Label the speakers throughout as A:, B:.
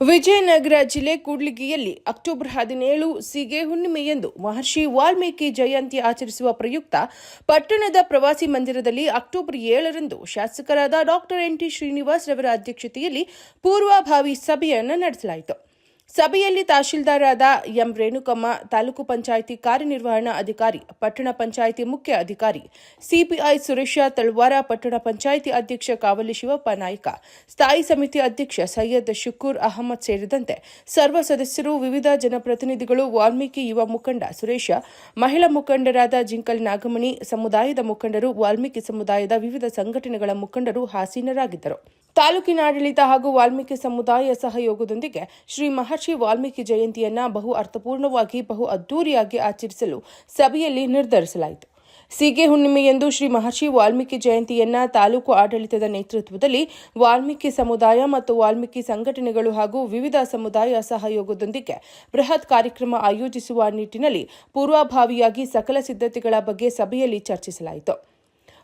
A: ವಿಜಯನಗರ ಜಿಲ್ಲೆ ಕೂಡ್ಲಿಗಿಯಲ್ಲಿ ಅಕ್ಟೋಬರ್ ಹದಿನೇಳು ಸಿಗೆ ಹುಣ್ಣಿಮೆಯಂದು ಮಹರ್ಷಿ ವಾಲ್ಮೀಕಿ ಜಯಂತಿ ಆಚರಿಸುವ ಪ್ರಯುಕ್ತ ಪಟ್ಟಣದ ಪ್ರವಾಸಿ ಮಂದಿರದಲ್ಲಿ ಅಕ್ಟೋಬರ್ ಏಳರಂದು ಶಾಸಕರಾದ ಡಾಕ್ಟರ್ ಎನ್ ಟಿ ಶ್ರೀನಿವಾಸ್ ರವರ ಅಧ್ಯಕ್ಷತೆಯಲ್ಲಿ ಪೂರ್ವಭಾವಿ ಸಭೆಯನ್ನು ನಡೆಸಲಾಯಿತು. ಸಭೆಯಲ್ಲಿ ತಹಶೀಲ್ದಾರಾದ ಎಂ ರೇಣುಕಮ್ಮ, ತಾಲೂಕು ಪಂಚಾಯಿತಿ ಕಾರ್ಯನಿರ್ವಹಣಾ ಅಧಿಕಾರಿ, ಪಟ್ಟಣ ಪಂಚಾಯಿತಿ ಮುಖ್ಯ ಅಧಿಕಾರಿ, ಸಿಪಿಐ ಸುರೇಶ ತಳ್ವಾರ, ಪಟ್ಟಣ ಪಂಚಾಯಿತಿ ಅಧ್ಯಕ್ಷ ಕಾವಲಿ ಶಿವಪ್ಪ ನಾಯ್ಕ, ಸ್ಥಾಯಿ ಸಮಿತಿ ಅಧ್ಯಕ್ಷ ಸೈಯದ್ ಶುಕೂರ್ ಅಹಮದ್ ಸೇರಿದಂತೆ ಸರ್ವ ಸದಸ್ಯರು, ವಿವಿಧ ಜನಪ್ರತಿನಿಧಿಗಳು, ವಾಲ್ಮೀಕಿ ಯುವ ಮುಖಂಡ ಸುರೇಶ, ಮಹಿಳಾ ಮುಖಂಡರಾದ ಜಿಂಕಲ್ ನಾಗಮಣಿ, ಸಮುದಾಯದ ಮುಖಂಡರು, ವಾಲ್ಮೀಕಿ ಸಮುದಾಯದ ವಿವಿಧ ಸಂಘಟನೆಗಳ ಮುಖಂಡರು ಹಾಸೀನರಾಗಿದ್ದರು. ತಾಲೂಕಿನ ಆಡಳಿತ ಹಾಗೂ ವಾಲ್ಮೀಕಿ ಸಮುದಾಯ ಸಹಯೋಗದೊಂದಿಗೆ ಶ್ರೀ ಮಹರ್ಷಿ ವಾಲ್ಮೀಕಿ ಜಯಂತಿಯನ್ನ ಬಹು ಅರ್ಥಪೂರ್ಣವಾಗಿ, ಬಹು ಅದ್ದೂರಿಯಾಗಿ ಆಚರಿಸಲು ಸಭೆಯಲ್ಲಿ ನಿರ್ಧರಿಸಲಾಯಿತು. ಸೀಗೆ ಹುಣ್ಣಿಮೆಯಂದು ಶ್ರೀ ಮಹರ್ಷಿ ವಾಲ್ಮೀಕಿ ಜಯಂತಿಯನ್ನ ತಾಲೂಕು ಆಡಳಿತದ ನೇತೃತ್ವದಲ್ಲಿ ವಾಲ್ಮೀಕಿ ಸಮುದಾಯ ಮತ್ತು ವಾಲ್ಮೀಕಿ ಸಂಘಟನೆಗಳು ಹಾಗೂ ವಿವಿಧ ಸಮುದಾಯ ಸಹಯೋಗದೊಂದಿಗೆ ಬೃಹತ್ ಕಾರ್ಯಕ್ರಮ ಆಯೋಜಿಸುವ ನಿಟ್ಟಿನಲ್ಲಿ ಪೂರ್ವಭಾವಿಯಾಗಿ ಸಕಲ ಸಿದ್ಧತೆಗಳ ಬಗ್ಗೆ ಸಭೆಯಲ್ಲಿ ಚರ್ಚಿಸಲಾಯಿತು.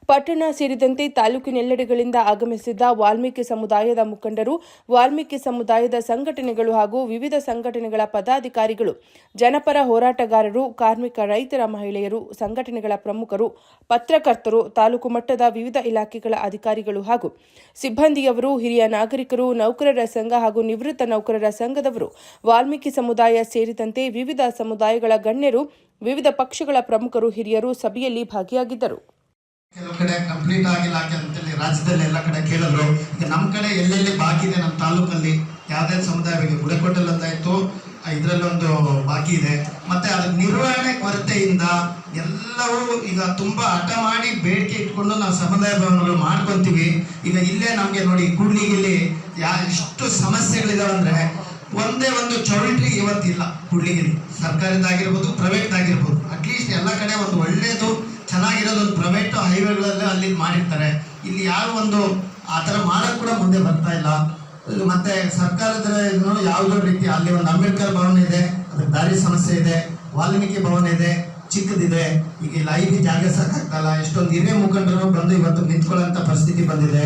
A: ಪಟ್ಟಣ ಸೇರಿದಂತೆ ತಾಲೂಕಿನೆಲ್ಲೆಡೆಗಳಿಂದ ಆಗಮಿಸಿದ್ದ ವಾಲ್ಮೀಕಿ ಸಮುದಾಯದ ಮುಖಂಡರು, ವಾಲ್ಮೀಕಿ ಸಮುದಾಯದ ಸಂಘಟನೆಗಳು ಹಾಗೂ ವಿವಿಧ ಸಂಘಟನೆಗಳ ಪದಾಧಿಕಾರಿಗಳು, ಜನಪರ ಹೋರಾಟಗಾರರು, ಕಾರ್ಮಿಕ ರೈತರ ಮಹಿಳೆಯರು, ಸಂಘಟನೆಗಳ ಪ್ರಮುಖರು, ಪತ್ರಕರ್ತರು, ತಾಲೂಕು ಮಟ್ಟದ ವಿವಿಧ ಇಲಾಖೆಗಳ ಅಧಿಕಾರಿಗಳು ಹಾಗೂ ಸಿಬ್ಬಂದಿಯವರು, ಹಿರಿಯ ನಾಗರಿಕರು, ನೌಕರರ ಸಂಘ ಹಾಗೂ ನಿವೃತ್ತ ನೌಕರರ ಸಂಘದವರು, ವಾಲ್ಮೀಕಿ ಸಮುದಾಯ ಸೇರಿದಂತೆ ವಿವಿಧ ಸಮುದಾಯಗಳ ಗಣ್ಯರು, ವಿವಿಧ ಪಕ್ಷಗಳ ಪ್ರಮುಖರು, ಹಿರಿಯರು ಸಭೆಯಲ್ಲಿ ಭಾಗಿಯಾಗಿದ್ದರು.
B: ಕೆಲವು ಕಡೆ ಕಂಪ್ಲೀಟ್ ಆಗಿಲ್ಲ ಅಂತೇಳಿ ರಾಜ್ಯದಲ್ಲಿ ಎಲ್ಲ ಕಡೆ ಕೇಳಿದ್ರು. ಈಗ ನಮ್ಮ ಕಡೆ ಎಲ್ಲೆಲ್ಲಿ ಬಾಕಿ ಇದೆ ನಮ್ಮ ತಾಲೂಕಲ್ಲಿ? ಯಾವುದೇ ಸಮುದಾಯ ಬಗ್ಗೆ ಗುಡಕೊಟ್ಟಲ್ ಅಂತ ಇತ್ತು. ಇದರಲ್ಲೊಂದು ಬಾಕಿ ಇದೆ. ಮತ್ತೆ ಅದ್ರ ನಿರ್ವಹಣೆ ಕೊರತೆಯಿಂದ ಎಲ್ಲವೂ ಈಗ ತುಂಬಾ ಹಠ ಮಾಡಿ ಬೇಡಿಕೆ ಇಟ್ಕೊಂಡು ನಾವು ಸಮುದಾಯ ಭವನಗಳು ಮಾಡ್ಕೊಂತೀವಿ. ಈಗ ಇಲ್ಲೇ ನಮಗೆ ನೋಡಿ, ಕುಡ್ಲಿಗಿಲ್ಲಿ ಯಾ, ಎಷ್ಟು ಸಮಸ್ಯೆಗಳಿದಾವೆ ಅಂದ್ರೆ ಒಂದೇ ಒಂದು ಚೌಲ್ಟ್ರಿ ಇವತ್ತಿಲ್ಲ ಕುಡ್ಲಿಗಿಲ್ಲಿ. ಸರ್ಕಾರದಾಗಿರ್ಬೋದು ಪ್ರೈವೇಟ್ದಾಗಿರ್ಬೋದು. ಹೈವೇಗಳಲ್ಲಿ ಅಲ್ಲಿ ಮಾಡಿರ್ತಾರೆ. ಇಲ್ಲಿ ಯಾರು ಒಂದು ಆ ಥರ ಮಾಡಕ್ ಕೂಡ ಮುಂದೆ ಬರ್ತಾ ಇಲ್ಲ. ಮತ್ತೆ ಸರ್ಕಾರದ ಯಾವುದೋ ರೀತಿ ಅಲ್ಲಿ ಒಂದು ಅಂಬೇಡ್ಕರ್ ಭವನ ಇದೆ, ಅದಕ್ಕೆ ದಾರಿ ಸಮಸ್ಯೆ ಇದೆ, ವಾಲ್ಮೀಕಿ ಭವನ ಇದೆ, ಚಿಕ್ಕದಿದೆ, ಈಗ ಇಲ್ಲಿ ಐದು ಜಾಗ ಸಾಕಾಗ್ತಲ್ಲ ಎಷ್ಟೊಂದು ಹಿರಿಯ ಮುಖಂಡರು ಬಂದು ಇವತ್ತು ನಿಂತ್ಕೊಳ್ಳೋಂಥ ಪರಿಸ್ಥಿತಿ ಬಂದಿದೆ.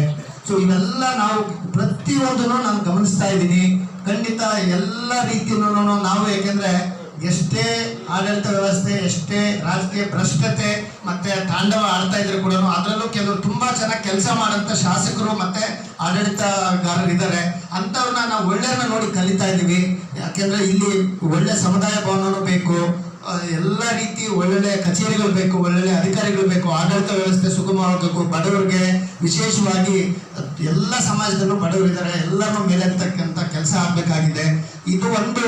B: ಸೊ ಇವೆಲ್ಲ ನಾವು ಪ್ರತಿಯೊಂದನ್ನು ನಾನು ಗಮನಿಸ್ತಾ ಇದ್ದೀನಿ. ಖಂಡಿತ ಎಲ್ಲ ರೀತಿಯೂ ನಾವು, ಯಾಕೆಂದ್ರೆ ಎಷ್ಟೇ ಆಡಳಿತ ವ್ಯವಸ್ಥೆ, ಎಷ್ಟೇ ರಾಜಕೀಯ ಭ್ರಷ್ಟತೆ ಮತ್ತೆ ತಾಂಡವ ಆಡ್ತಾ ಇದ್ರು ಕೂಡ ಅದರಲ್ಲೂ ಕೆಲವರು ತುಂಬಾ ಚೆನ್ನಾಗಿ ಕೆಲಸ ಮಾಡಂತ ಶಾಸಕರು ಮತ್ತೆ ಆಡಳಿತಗಾರರು ಇದ್ದಾರೆ ಅಂತವ್ರನ್ನ ನಾವು ಒಳ್ಳೆಯನ್ನ ನೋಡಿ ಕಲಿತಾ ಇದ್ದೀವಿ. ಯಾಕೆಂದ್ರೆ ಇಲ್ಲಿ ಒಳ್ಳೆ ಸಮುದಾಯ ಭವನನೂ ಬೇಕು ಎಲ್ಲ ರೀತಿ ಒಳ್ಳೊಳ್ಳೆ ಕಚೇರಿಗಳು ಬೇಕು, ಒಳ್ಳೊಳ್ಳೆ ಅಧಿಕಾರಿಗಳು ಬೇಕು, ಆಡಳಿತ ವ್ಯವಸ್ಥೆ ಸುಗಮವಾಗಬೇಕು. ಬಡವರಿಗೆ ವಿಶೇಷವಾಗಿ ಎಲ್ಲ ಸಮಾಜದಲ್ಲೂ ಬಡವರಿದ್ದಾರೆ ಎಲ್ಲರೂ ಮೇಲೆ ಇರ್ತಕ್ಕಂಥ ಕೆಲಸ ಆಗ್ಬೇಕಾಗಿದೆ. ಇದು ಒಂದು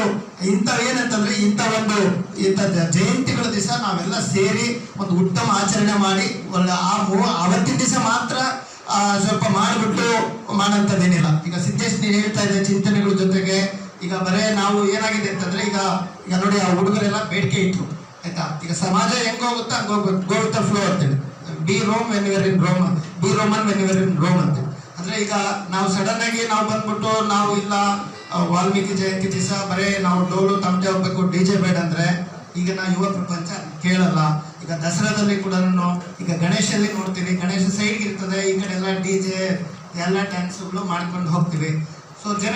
B: ಇಂಥ ಏನಂತಂದ್ರೆ ಇಂಥ ಒಂದು, ಇಂಥ ಜಯಂತಿಗಳ ದಿವಸ ನಾವೆಲ್ಲ ಸೇರಿ ಒಂದು ಉತ್ತಮ ಆಚರಣೆ ಮಾಡಿ, ಒಳ್ಳೆ ಆ ಅವತ್ತಿನ ದಿವಸ ಮಾತ್ರ ಸ್ವಲ್ಪ ಮಾಡಿಬಿಟ್ಟು ಮಾಡೋಂಥದ್ದೇನಿಲ್ಲ. ಈಗ ಸಿದ್ದೇಶ್ ನೀನು ಹೇಳ್ತಾ ಇದ್ದೆ ಚಿಂತನೆಗಳ ಜೊತೆಗೆ ಈಗ ಬರೇ ನಾವು ಏನಾಗಿದೆ ಅಂತಂದ್ರೆ ಈಗ ಈಗ ನೋಡಿ, ಆ ಹುಡುಗರೆಲ್ಲ ಬೇಡಿಕೆ ಇಟ್ರು, ಆಯ್ತಾ? ಈಗ ಸಮಾಜ ಹೆಂಗ್ ಹೋಗುತ್ತಾ ಹಂಗ ಗೋ ವಿತ್ ಫ್ಲೋ ಅಂತೇಳಿ. Be Rome when your in Rome be Roman when your in Rome ಅಂತ ಅಂದ್ರೆ ಈಗ ನಾವು ಸಡನ್ ಆಗಿ ನಾವು ಬಂದ್ಬಿಟ್ಟು, ನಾವು ಇಲ್ಲ ವಾಲ್ಮೀಕಿ ಜಯಂತಿ ದಿವಸ ಬರೇ ನಾವು ಡೋಲು ತಮಟೆ ಹೋಗ್ಬೇಕು, ಡಿ ಜೆ ಬೇಡ ಅಂದ್ರೆ, ಈಗ ನಾ ಯುವ ಪ್ರಪಂಚ ಕೇಳಲ್ಲ. ಈಗ ದಸರಾದಲ್ಲಿ ಕೂಡ ಈಗ ಗಣೇಶಲ್ಲಿ ನೋಡ್ತೀವಿ ಗಣೇಶ ಸೈಡ್ ಇರ್ತದೆ, ಈ ಕಡೆ ಎಲ್ಲ ಡಿ ಜೆ, ಎಲ್ಲ ಡ್ಯಾನ್ಸ್ಗಳು ಮಾಡ್ಕೊಂಡು ಹೋಗ್ತೀವಿ. ಸೊ ಜನ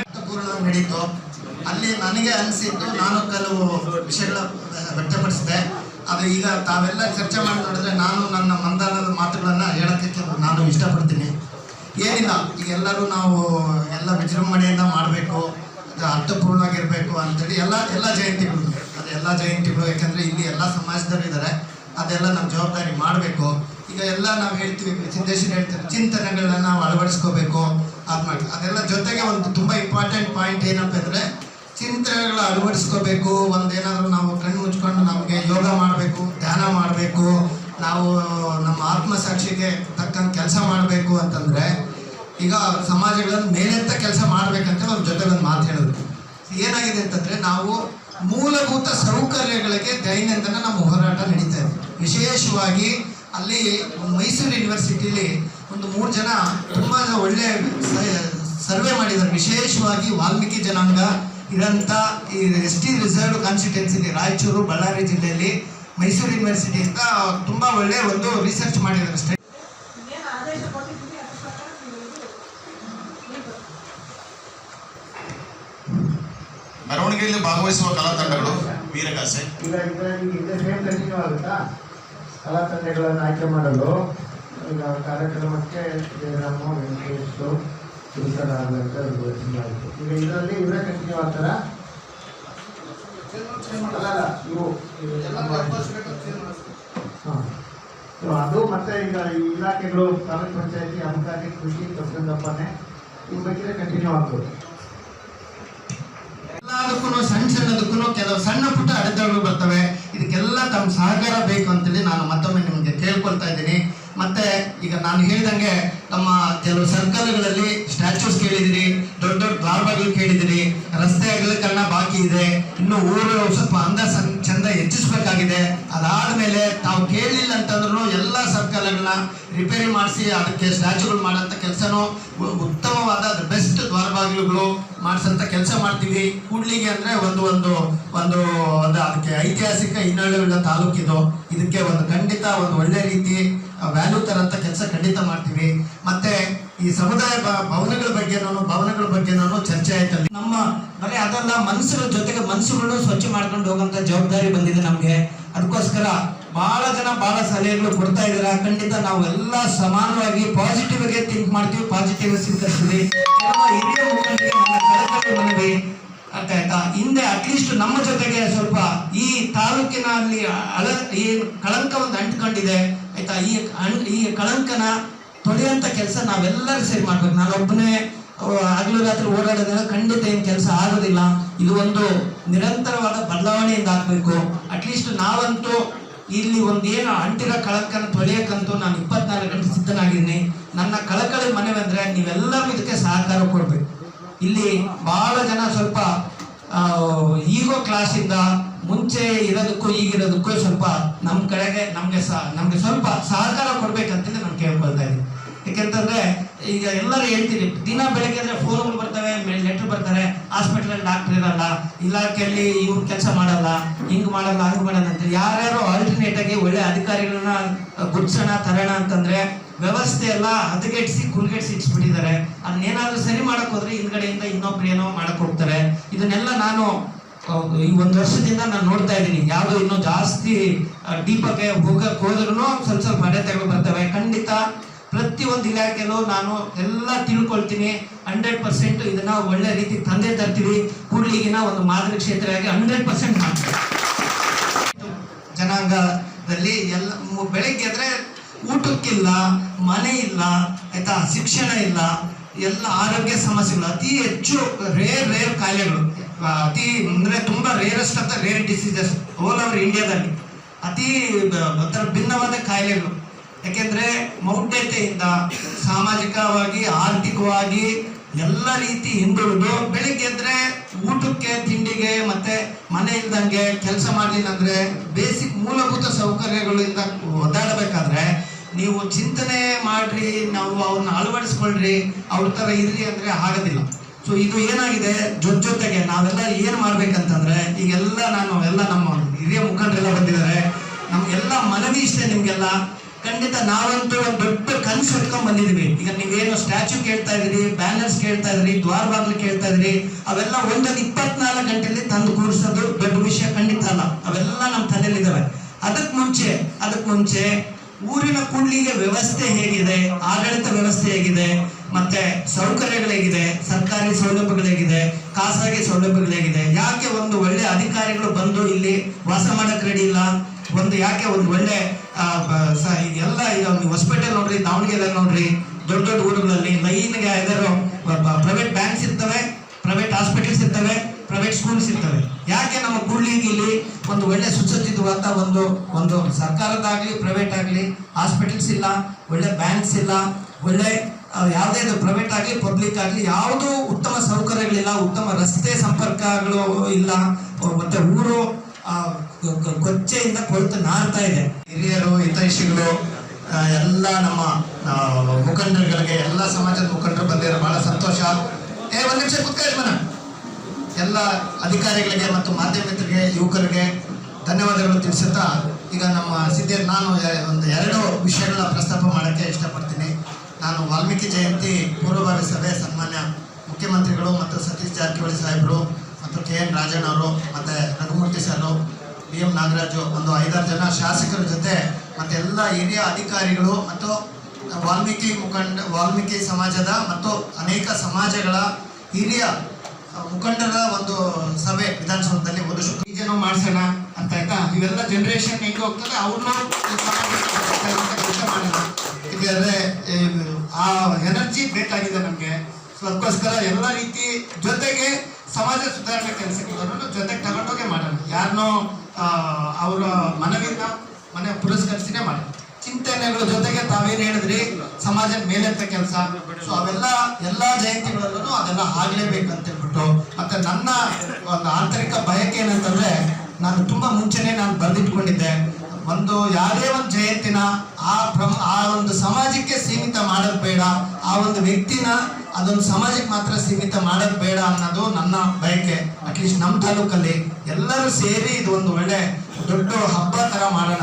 B: ನಡೀತು. ಅಲ್ಲಿ ನನಗೆ ಅನಿಸಿದ್ದು ನಾನು ಕೆಲವು ವಿಷಯಗಳ ವ್ಯಕ್ತಪಡಿಸಿದೆ. ಆದರೆ ಈಗ ತಾವೆಲ್ಲ ಚರ್ಚೆ ಮಾಡಿ ನಾನು ನನ್ನ ಮಂದಾನದ ಮಾತುಗಳನ್ನು ಹೇಳೋಕ್ಕೆ ನಾನು ಇಷ್ಟಪಡ್ತೀನಿ. ಏನಿಲ್ಲ, ಈಗ ಎಲ್ಲರೂ ನಾವು ಎಲ್ಲ ವಿಜೃಂಭಣೆಯಿಂದ ಮಾಡಬೇಕು ಅರ್ಥಪೂರ್ಣವಾಗಿರಬೇಕು ಅಂತೇಳಿ ಎಲ್ಲ ಎಲ್ಲ ಜಯಂತಿಗಳು, ಅದು ಎಲ್ಲ ಜಯಂತಿಗಳು, ಯಾಕಂದರೆ ಇಲ್ಲಿ ಎಲ್ಲ ಸಮಾಜದವರು ಇದ್ದಾರೆ. ಅದೆಲ್ಲ ನಮ್ಮ ಜವಾಬ್ದಾರಿ ಮಾಡಬೇಕು. ಈಗ ಎಲ್ಲ ನಾವು ಹೇಳ್ತೀವಿ ಸಿದ್ದೇಶನ್ ಹೇಳ್ತೀವಿ ಚಿಂತನೆಗಳನ್ನ ನಾವು ಅಳವಡಿಸ್ಕೋಬೇಕು. ಅದು ಮಾಡಿ ಅದೆಲ್ಲ ಜೊತೆಗೆ ಒಂದು ತುಂಬ ಇಂಪಾರ್ಟೆಂಟ್ ಪಾಯಿಂಟ್ ಏನಪ್ಪ ಅಂದ್ರೆ ಚಿಂತನೆಗಳ ಅಳವಡಿಸ್ಕೋಬೇಕು, ಒಂದೇನಾದರೂ ನಾವು ಕಣ್ಣು ಮುಚ್ಕೊಂಡು ನಮಗೆ ಯೋಗ ಮಾಡಬೇಕು, ಧ್ಯಾನ ಮಾಡಬೇಕು, ನಾವು ನಮ್ಮ ಆತ್ಮಸಾಕ್ಷಿಗೆ ತಕ್ಕಂತ ಕೆಲಸ ಮಾಡಬೇಕು ಅಂತಂದ್ರೆ, ಈಗ ಸಮಾಜಗಳನ್ನು ಮೇಲೆತ್ತ ಕೆಲಸ ಮಾಡ್ಬೇಕಂತ ಅವ್ರ ಜೊತೆ ಒಂದು ಮಾತು ಹೇಳಿದ್ರು ಏನಾಗಿದೆ ಅಂತಂದ್ರೆ, ನಾವು ಮೂಲಭೂತ ಸೌಕರ್ಯಗಳಿಗೆ ದೈನಂದಿನ ನಮ್ಮ ಹೋರಾಟ ನಡೀತಾ ಇದೆ. ವಿಶೇಷವಾಗಿ ಅಲ್ಲಿ ಮೈಸೂರು ಯೂನಿವರ್ಸಿಟಿಲಿ ಒಂದು ಮೂರು ಜನ ತುಂಬಾ ಒಳ್ಳೆ ಸರ್ವೆ ಮಾಡಿದ್ದಾರೆ. ವಿಶೇಷವಾಗಿ ವಾಲ್ಮೀಕಿ ಜನಾಂಗ ಇರೋಂಥ ಈ S T reserve constituency Raichur Ballari ಜಿಲ್ಲೆಯಲ್ಲಿ ಮೈಸೂರು ಯೂನಿವರ್ಸಿಟಿಯಿಂದ ತುಂಬಾ ಒಳ್ಳೆ ಒಂದು ರಿಸರ್ಚ್ ಮಾಡಿದ್ದಾರೆ ಅಷ್ಟೇ.
C: ಏನು ಆದೇಶ ಕೊಟ್ಟಿದ್ದೀವಿ ಅದ್ರ ಪ್ರಕಾರ ನೀವು ಇದು
D: ಮೆರವಣಿಗೆಯಲ್ಲಿ ಭಾಗವಹಿಸುವ ಕಲಾ ತಂಡಗಳು ವೀರಗಾಸೆ
E: ಕಲಾ ತಂಡಗಳನ್ನು ಆಯ್ಕೆ ಮಾಡಲು ಈಗ ಕಾರ್ಯಕ್ರಮಕ್ಕೆ ವೆಂಕಟೇಶ್ ತಿರುಕರಾದ ಅಂತ ಆಯಿತು ಈಗ ಇದರಲ್ಲಿ ಇವರೇ ಕಂಟಿನ್ಯೂ ಆಗ್ತಾರ ಇವು ಹಾಂ ಸೊ ಅದು ಮತ್ತೆ ಈಗ ಈ ಇಲಾಖೆಗಳು ತಾಲೂಕ್ ಪಂಚಾಯತಿ ಅಬಕಾರಿ ಕೃಷಿ ಕಸಂದಪ್ಪನೆ ಇದ್ ಬಗ್ಗೆ ಕಂಟಿನ್ಯೂ ಆಗ್ಬೋದು ಎಲ್ಲದಕ್ಕೂ ಸಣ್ಣ ಸಣ್ಣದಕ್ಕೂ ಕೆಲವು ಸಣ್ಣ ಪುಟ್ಟ ಅಡೆತಡೆಗಳು ಬರ್ತವೆ ಇದಕ್ಕೆಲ್ಲ ತಮ್ಮ ಸಹಕಾರ ಬೇಕು ಅಂತೇಳಿ ನಾನು ಮತ್ತೊಮ್ಮೆ ನಿಮಗೆ ಕೇಳ್ಕೊಳ್ತಾ ಇದ್ದೀನಿ ಮತ್ತೆ ಈಗ ನಾನು ಹೇಳಿದಂಗೆ ನಮ್ಮ ಕೆಲವು ಸರ್ಕಲ್ಗಳಲ್ಲಿ ಸ್ಟ್ಯಾಚ್ಯೂಸ್ ಕೇಳಿದಿರಿ ದೊಡ್ಡ ದೊಡ್ಡ ದ್ವಾರಬಾಗಿಲು ಕೇಳಿದಿರಿ ರಸ್ತೆ ಅಗಲೀಕರಣ ಬಾಕಿ ಇದೆ. ಇನ್ನು ಊರು ಸ್ವಲ್ಪ ಅಂದ ಚೆಂದ ಚಂದ ಅದಾದ ಅದಾದ್ಮೇಲೆ ತಾವು ಕೇಳಲಿಲ್ಲ ಅಂತಂದ್ರೂ ಎಲ್ಲ ಸರ್ಕಲ್ಗಳನ್ನ ರಿಪೇರಿ ಮಾಡಿಸಿ ಅದಕ್ಕೆ ಸ್ಟ್ಯಾಚುಗಳು ಮಾಡೋಂಥ ಕೆಲಸನೂ ಉತ್ತಮವಾದ ಬೆಸ್ಟ್ ದ್ವಾರಬಾಗಿಲುಗಳು ಮಾಡಿಸಂತ ಕೆಲಸ ಮಾಡ್ತೀವಿ. ಕೂಡ್ಲಿಗೆ ಅಂದ್ರೆ ಒಂದು ಒಂದು ಒಂದು ಒಂದು ಅದಕ್ಕೆ ಐತಿಹಾಸಿಕ ಹಿನ್ನೆಲೆಗಳ ತಾಲೂಕಿದು ಇದಕ್ಕೆ ಒಂದು ಖಂಡಿತ ಒಂದು ಒಳ್ಳೆ ರೀತಿ ವ್ಯಾಲ್ಯೂ ತರಂತ ಕೆಲಸ ಖಂಡಿತ ಮಾಡ್ತೀವಿ. ಮತ್ತೆ ಈ ಸಮುದಾಯ ಭವನಗಳ ಬಗ್ಗೆ ನಾನು, ಭವನಗಳ ಬಗ್ಗೆ ನಾನು ಚರ್ಚೆ ಆಯ್ತಲ್ಲಿ.
B: ನಮ್ಮ ಬರೀ ಮನಸ್ಸಿನ ಜೊತೆಗೆ ಮನಸ್ಸುಗಳನ್ನು ಸ್ವಚ್ಛ ಮಾಡ್ಕೊಂಡು ಹೋಗುವಂತ ಜವಾಬ್ದಾರಿ ಬಂದಿದೆ ನಮ್ಗೆ. ಅದಕ್ಕೋಸ್ಕರ ಬಹಳ ಜನ ಬಹಳ ಸಲಹೆಗಳು ಕೊಡ್ತಾ ಇದಾರೆ ಖಂಡಿತ ನಾವು ಎಲ್ಲ ಸಮಾನವಾಗಿ ಪಾಸಿಟಿವ್ ಆಗಿ ಥಿಂಕ್ ಮಾಡ್ತೀವಿ ಪಾಸಿಟಿವ್ ಸ್ವೀಕರಿಸ್ತೀವಿ. ಹಿರಿಯ ಮುಖಂಡರಿಗೆ ಮನವಿ. ಆಯ್ತಾ ಹಿಂದೆ ಅಟ್ಲೀಸ್ಟ್ ನಮ್ಮ ಜೊತೆಗೆ ಸ್ವಲ್ಪ ಈ ತಾಲೂಕಿನಲ್ಲಿ ಅಳ ಈ ಕಳಂಕ ಒಂದು ಅಂಟ್ಕೊಂಡಿದೆ. ಆಯ್ತಾ? ಈ ಈ ಕಳಂಕನ ತೊಳೆಯುವಂತ ಕೆಲಸ ನಾವೆಲ್ಲರೂ ಸೇರಿ ಮಾಡ್ಬೇಕು. ನಾನೊಬ್ಬನೇ ಹಗಲು ರಾತ್ರಿ ಓಡಾಡೋದ್ರಿಂದ ಖಂಡಿತ ಏನು ಕೆಲಸ ಆಗೋದಿಲ್ಲ. ಇದು ಒಂದು ನಿರಂತರವಾದ ಬದಲಾವಣೆಯಿಂದ ಆಗಬೇಕು. ಅಟ್ಲೀಸ್ಟ್ ನಾವಂತೂ ಇಲ್ಲಿ ಒಂದು ಏನು ಅಂಟಿರೋ ಕಳಕನ್ನು ತೊಳೆಯಕ್ಕಂತೂ ನಾನು ಇಪ್ಪತ್ನಾಲ್ಕು ಗಂಟೆ ಸಿದ್ಧನಾಗಿದ್ದೀನಿ. ನನ್ನ ಕಳಕಳಿ ಮನವಿ ಅಂದ್ರೆ ನೀವೆಲ್ಲರೂ ಇದಕ್ಕೆ ಸಹಕಾರ ಕೊಡಬೇಕು. ಇಲ್ಲಿ ಬಹಳ ಜನ ಸ್ವಲ್ಪ ಈಗೋ ಕ್ಲಾಸಿಂದ ಮುಂಚೆ ಇರೋದಕ್ಕೂ ಈಗಿರೋದಕ್ಕೂ ಸ್ವಲ್ಪ ನಮ್ಮ ಕಡೆಗೆ ನಮಗೆ ಸಹ, ನಮಗೆ ಸ್ವಲ್ಪ ಸಹಕಾರ ಕೊಡ್ಬೇಕಂತೇಳಿ ನಾನು ಕೇಳ್ಕೊಳ್ತಾ ಇದ್ದೀನಿ. ಯಾಕೆಂತಂದ್ರೆ ಈಗ ಎಲ್ಲರೂ ಹೇಳ್ತೀನಿ, ದಿನ ಬೆಳಗ್ಗೆ ಅಂದ್ರೆ ಫೋನ್ಗಳು ಬರ್ತವೆ ಲೆಟರ್ ಬರ್ತಾರೆ ಹಾಸ್ಪಿಟಲ್ ಡಾಕ್ಟರ್ ಇರಲ್ಲ, ಇಲಾಖೆಯಲ್ಲಿ ಇವ್ರು ಕೆಲಸ ಮಾಡಲ್ಲ, ಹಿಂಗ್ ಮಾಡಲ್ಲ, ಹಂಗ್ ಮಾಡಲ್ಲ ಅಂತ ಯಾರ್ಯಾರು ಆಲ್ಟರ್ನೇಟ್ ಆಗಿ ಒಳ್ಳೆ ಅಧಿಕಾರಿಗಳನ್ನ ಗುಡ್ಸೋಣ, ತರೋಣ ಅಂತಂದ್ರೆ ವ್ಯವಸ್ಥೆ ಎಲ್ಲ ಹದಗೆಟ್ಸಿ ಕುಲ್ಗೆಟ್ಸಿ ಇಟ್ಸ್ಬಿಟ್ಟಿದ್ದಾರೆ ಅದನ್ನೇನಾದ್ರೂ ಸರಿ ಮಾಡಕ್ ಹೋದ್ರೆ ಹಿಂದ್ಗಡೆಯಿಂದ ಇನ್ನೊಬ್ರು ಏನೋ ಮಾಡಕ್ ಹೋಗ್ತಾರೆ. ಇದನ್ನೆಲ್ಲ ನಾನು ಈ ಒಂದು ವರ್ಷದಿಂದ ನಾನು ನೋಡ್ತಾ ಇದ್ದೀನಿ. ಯಾವ್ದು ಇನ್ನೂ ಜಾಸ್ತಿ ಡೀಪಕ್ಕೆ ಹೋಗಕ್ ಹೋದ್ರೂ ಸ್ವಲ್ಪ ಸ್ವಲ್ಪ ಅಡೆತಗಳು ಬರ್ತವೆ. ಪ್ರತಿಯೊಂದು ಇಲಾಖೆಯಲ್ಲೂ ನಾನು ಎಲ್ಲ ತಿಳ್ಕೊಳ್ತೀನಿ. ಹಂಡ್ರೆಡ್ ಪರ್ಸೆಂಟ್ ಇದನ್ನ ಒಳ್ಳೆ ರೀತಿ ತಂದೆ ತರ್ತೀವಿ. ಕೂಡ್ಲಿಗಿನ ಒಂದು ಮಾದರಿ ಕ್ಷೇತ್ರವಾಗಿ ಹಂಡ್ರೆಡ್ ಪರ್ಸೆಂಟ್ ಜನಾಂಗದಲ್ಲಿ ಎಲ್ಲ ಬೆಳಗ್ಗೆ ಅಂದ್ರೆ ಊಟಕ್ಕಿಲ್ಲ, ಮನೆ ಇಲ್ಲ, ಆಯ್ತಾ, ಶಿಕ್ಷಣ ಇಲ್ಲ, ಎಲ್ಲ ಆರೋಗ್ಯ ಸಮಸ್ಯೆಗಳು, ಅತಿ ಹೆಚ್ಚು ರೇರ್ ರೇರ್ ಕಾಯಿಲೆಗಳು. ಅತಿ ಅಂದ್ರೆ ತುಂಬಾ ರೇರೆಸ್ಟ್ ಅಂತ ರೇರ್ ಡಿಸೀಸಸ್ ಓಲ್ ಓವರ್ ಇಂಡಿಯಾದಲ್ಲಿ ಅತಿ ಭಿನ್ನವಾದ ಕಾಯಿಲೆಗಳು. ಯಾಕೆಂದ್ರೆ ಮೌಢ್ಯತೆಯಿಂದ ಸಾಮಾಜಿಕವಾಗಿ, ಆರ್ಥಿಕವಾಗಿ ಎಲ್ಲ ರೀತಿ ಹಿಂದುಳಿದು, ಬೆಳಿಗ್ಗೆ ಎದ್ರೆ ಊಟಕ್ಕೆ, ತಿಂಡಿಗೆ ಮತ್ತೆ ಮನೆ ಇಲ್ದಂಗೆ ಕೆಲಸ ಮಾಡ್ಲಿಲ್ಲ ಅಂದ್ರೆ ಬೇಸಿಕ್ ಮೂಲಭೂತ ಸೌಕರ್ಯಗಳಿಂದ ಒದ್ದಾಡಬೇಕಾದ್ರೆ ನೀವು ಚಿಂತನೆ ಮಾಡ್ರಿ, ನಾವು ಅವ್ರನ್ನ ಅಳವಡಿಸ್ಕೊಳ್ರಿ, ಅವ್ರ ತರ ಇರ್ರಿ ಅಂದ್ರೆ ಆಗೋದಿಲ್ಲ. ಸೊ ಇದು ಏನಾಗಿದೆ? ಜೊತೆ ಜೊತೆಗೆ ನಾವೆಲ್ಲ ಏನ್ ಮಾಡ್ಬೇಕಂತಂದ್ರೆ, ಈಗೆಲ್ಲ ನಾನು ಎಲ್ಲ ನಮ್ಮ ಹಿರಿಯ ಮುಖಂಡರೆಲ್ಲ ಬಂದಿದ್ದಾರೆ. ನಮ್ಗೆಲ್ಲ ಮನವಿ ಇಷ್ಟೇ ನಿಮ್ಗೆಲ್ಲ. ಖಂಡಿತ ನಾವಂತೂ ಒಂದು ದೊಡ್ಡ ಕನ್ಸು ಹಿಡ್ಕೊಂಡ್ ಬಂದಿದ್ವಿ. ಈಗ ನೀವೇನು ಸ್ಟ್ಯಾಚು ಕೇಳ್ತಾ ಇದ್ರಿ ಬ್ಯಾನರ್ಸ್ ಕೇಳ್ತಾ ಇದ್ರಿ ದ್ವಾರ ಬಾಗಿಲು ಕೇಳ್ತಾ ಇದ್ರಿ ಅವೆಲ್ಲ ಒಂದೊಂದು ಇಪ್ಪತ್ನಾಲ್ಕು ಗಂಟೆಯಲ್ಲಿ ತಂದು ಕೂರಿಸೋದು ದೊಡ್ಡ ವಿಷಯ, ಖಂಡಿತ ಅಲ್ಲ. ಅವೆಲ್ಲ ನಮ್ಮ ತಲೆಯಲ್ಲಿದ್ದಾವೆ ಅದಕ್ ಮುಂಚೆ ಅದಕ್ ಮುಂಚೆ ಊರಿನ ಕೂಡ್ಲಿಗೆ ವ್ಯವಸ್ಥೆ ಹೇಗಿದೆ, ಆಡಳಿತ ವ್ಯವಸ್ಥೆ ಹೇಗಿದೆ, ಮತ್ತೆ ಸೌಕರ್ಯಗಳು ಹೇಗಿದೆ, ಸರ್ಕಾರಿ ಸೌಲಭ್ಯಗಳು ಹೇಗಿದೆ, ಖಾಸಗಿ ಸೌಲಭ್ಯಗಳು ಹೇಗಿದೆ. ಯಾಕೆ ಒಂದು ಒಳ್ಳೆ ಅಧಿಕಾರಿಗಳು ಬಂದು ಇಲ್ಲಿ ವಾಸ ಮಾಡಕ್ ರೆಡಿ ಇಲ್ಲ? ಒಂದು ಯಾಕೆ ಒಂದು ಒಳ್ಳೆ ಎಲ್ಲ ಈಗ ನೀವು ಹೊಸಪೇಟೆ ನೋಡ್ರಿ ದಾವಣಗೆರೆ ನೋಡ್ರಿ, ದೊಡ್ಡ ದೊಡ್ಡ ಊರುಗಳಲ್ಲಿ ಲೈನ್ಗೆ ಇದರೋ ಪ್ರೈವೇಟ್ ಬ್ಯಾಂಕ್ಸ್ ಇರ್ತವೆ ಪ್ರೈವೇಟ್ ಹಾಸ್ಪಿಟಲ್ಸ್ ಇರ್ತವೆ ಪ್ರೈವೇಟ್ ಸ್ಕೂಲ್ಸ್ ಇರ್ತವೆ. ಯಾಕೆ ನಮ್ಮ ಕೂಡ್ಲಿಗಿಲ್ಲಿ ಒಂದು ಒಳ್ಳೆ ಸುಸಜ್ಜಿತವಾದ ಒಂದು ಒಂದು ಸರ್ಕಾರದಾಗ್ಲಿ ಪ್ರೈವೇಟ್ ಆಗಲಿ ಹಾಸ್ಪಿಟಲ್ಸ್ ಇಲ್ಲ, ಒಳ್ಳೆ ಬ್ಯಾಂಕ್ಸ್ ಇಲ್ಲ, ಒಳ್ಳೆ ಯಾವುದೇ ಪ್ರೈವೇಟ್ ಆಗಲಿ ಪಬ್ಲಿಕ್ ಆಗಲಿ, ಯಾವುದೂ ಉತ್ತಮ ಸೌಕರ್ಯಗಳಿಲ್ಲ, ಉತ್ತಮ ರಸ್ತೆ ಸಂಪರ್ಕಗಳು ಇಲ್ಲ ಮತ್ತೆ ಊರು ಕೊಚ್ಚೆಯಿಂದ ಕೊಳ್ತು ನಾರ್ತಾ ಇದೆ.
E: ಹಿರಿಯರು, ಹಿತೈಷಿಗಳು ಎಲ್ಲ ನಮ್ಮ ಮುಖಂಡರುಗಳಿಗೆ, ಎಲ್ಲ ಸಮಾಜದ ಮುಖಂಡರು ಬಂದಿರೋ ಬಹಳ ಸಂತೋಷ. ಏ, ಒಂದ್ ನಿಮಿಷ ಕುತ್ಕೊಳ್ಳಿ ಎಲ್ಲ ಅಧಿಕಾರಿಗಳಿಗೆ ಮತ್ತು ಮಾಧ್ಯಮಿಕರಿಗೆ ಯುವಕರಿಗೆ ಧನ್ಯವಾದಗಳು ತಿಳಿಸುತ್ತಾ ಈಗ ನಮ್ಮ ಸಿದ್ಧ ನಾನು ಒಂದು ಎರಡು ವಿಷಯಗಳನ್ನ ಪ್ರಸ್ತಾಪ ಮಾಡೋಕ್ಕೆ ಇಷ್ಟಪಡ್ತೀನಿ. ನಾನು ವಾಲ್ಮೀಕಿ ಜಯಂತಿ, ಪೂರ್ವಭಾವಿ ಸಭೆ, ಸನ್ಮಾನ್ಯ ಮುಖ್ಯಮಂತ್ರಿಗಳು ಮತ್ತು ಸತೀಶ್ ಜಾರಕಿಹೊಳಿ ಸಾಹೇಬರು ಮತ್ತು
F: ಮತ್ತು ಕೆ ಎನ್ ರಾಜಣ್ಣ ಅವರು ಮತ್ತು Raghumurthy sir B M Nagaraju ಒಂದು ಐದಾರು ಜನ ಶಾಸಕರ ಜೊತೆ ಮತ್ತೆ ಎಲ್ಲ ಹಿರಿಯ ಅಧಿಕಾರಿಗಳು ಮತ್ತು ವಾಲ್ಮೀಕಿ ಮುಖಂಡ, ವಾಲ್ಮೀಕಿ ಸಮಾಜದ ಮತ್ತು ಅನೇಕ ಸಮಾಜಗಳ ಹಿರಿಯ ಮುಖಂಡರ ಒಂದು ಸಭೆ ವಿಧಾನಸೌಧದಲ್ಲಿ ಒಂದು
B: ಈಜೇನೋ ಮಾಡ್ಸೋಣ ಅಂತ ಆಯ್ತಾ? ಇವೆಲ್ಲ ಜನರೇಷನ್ ಹೆಂಗೆ ಹೋಗ್ತದೆ? ಅವ್ರನ್ನೂ ಕೆಲಸ ಮಾಡೋಣ. ಆ ಎನರ್ಜಿ ಬೇಕಾಗಿದೆ ನಮಗೆ. ಸೊ ಅದಕ್ಕೋಸ್ಕರ ಎಲ್ಲ ರೀತಿ ಜೊತೆಗೆ ಸಮಾಜ ಸುಧಾರಣೆ ಕೆಲಸಕ್ಕೆ ಜೊತೆಗೆ ತಗೊಂಡೋಗೆ ಮಾಡೋಣ. ಯಾರನ್ನೋ ಅವರ ಮನವಿನ ಮನೆ ಪುರಸ್ಕರಿಸಿನೇ ಮಾಡಿ ಚಿಂತನೆಗಳ ಜೊತೆಗೆ ತಾವೇನು ಹೇಳಿದ್ರಿ, ಸಮಾಜದ ಮೇಲೆತ್ತ ಕೆಲಸ. ಸೊ ಅವೆಲ್ಲ ಎಲ್ಲಾ ಜಯಂತಿಗಳಲ್ಲೂ ಅದೆಲ್ಲ ಆಗ್ಲೇಬೇಕಂತ ಹೇಳ್ಬಿಟ್ಟು ಮತ್ತೆ ನನ್ನ ಒಂದು ಆಂತರಿಕ ಬಯಕೆ ಏನಂತಂದ್ರೆ, ನಾನು ತುಂಬಾ ಮುಂಚೆನೆ ನಾನು ಬರೆದಿಟ್ಕೊಂಡಿದ್ದೆ. ಒಂದು ಯಾವುದೇ ಒಂದು ಜಯಂತಿನ ಆ ಪ್ರಮ, ಆ ಒಂದು ಸಮಾಜಕ್ಕೆ ಸೀಮಿತ ಮಾಡೋದು ಬೇಡ. ಆ ಒಂದು ವ್ಯಕ್ತಿನ ಅದೊಂದು ಸಮಾಜಕ್ಕೆ ಮಾತ್ರ ಸೀಮಿತ ಮಾಡೋದು ಬೇಡ ಅನ್ನೋದು ನನ್ನ ಬಯಕೆ. ಅಟ್ಲೀಸ್ಟ್ ನಮ್ಮ ತಾಲೂಕಲ್ಲಿ ಎಲ್ಲರೂ ಸೇರಿ ಇದು ಒಂದು ಒಳ್ಳೆ ದೊಡ್ಡ ಹಬ್ಬ ಥರ ಮಾಡೋಣ